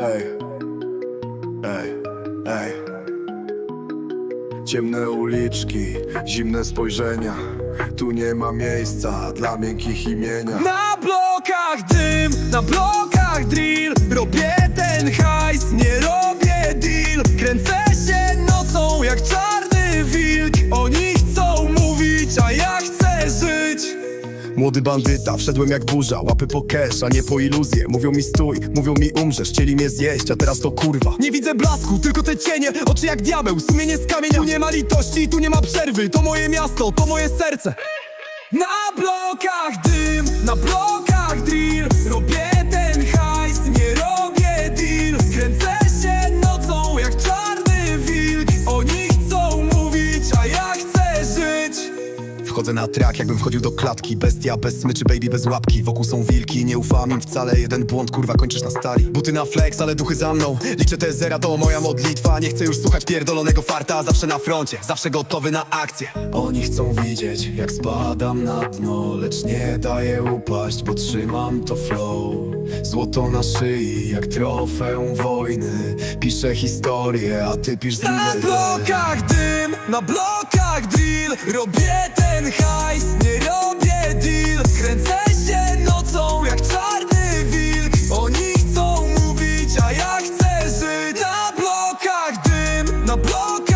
Ej, ej, ej. Ciemne uliczki, zimne spojrzenia. Tu nie ma miejsca dla miękkich imienia. Na blokach dym, na blokach drill Robię ten hajs, nie robię deal Kręcę się nocą jak czarny wilk Oni chcą mówić, a ja chcę żyć Młody bandyta, wszedłem jak burza, łapy po cash, a nie po iluzję. Mówią mi stój, mówią mi umrzesz, chcieli mnie zjeść, a teraz to kurwa. Nie widzę blasku, tylko te cienie, oczy jak diabeł Sumienie z kamienia, tu nie ma litości, tu nie ma przerwy To moje miasto, to moje serce Na blokach dym, na blokach Wchodzę na track, jakbym wchodził do klatki. Bestia bez smyczy, baby bez łapki. Wokół są wilki, nie ufam im wcale. Jeden błąd, kurwa, kończysz na stali. Buty na flex, ale duchy za mną. Liczę te zera, to moja modlitwa. Nie chcę już słuchać pierdolonego farta. Zawsze na froncie, zawsze gotowy na akcję. Oni chcą widzieć, jak spadam na dno. Lecz nie daję upaść, bo trzymam to flow. Złoto na szyi, jak trofeum wojny. Piszę historię, a ty pisz z Na blokach na blokach drill Robię ten hajs, nie robię deal. Kręcę się nocą jak czarny wilk. Oni chcą mówić, a ja chcę żyć. Na blokach dym, na blokach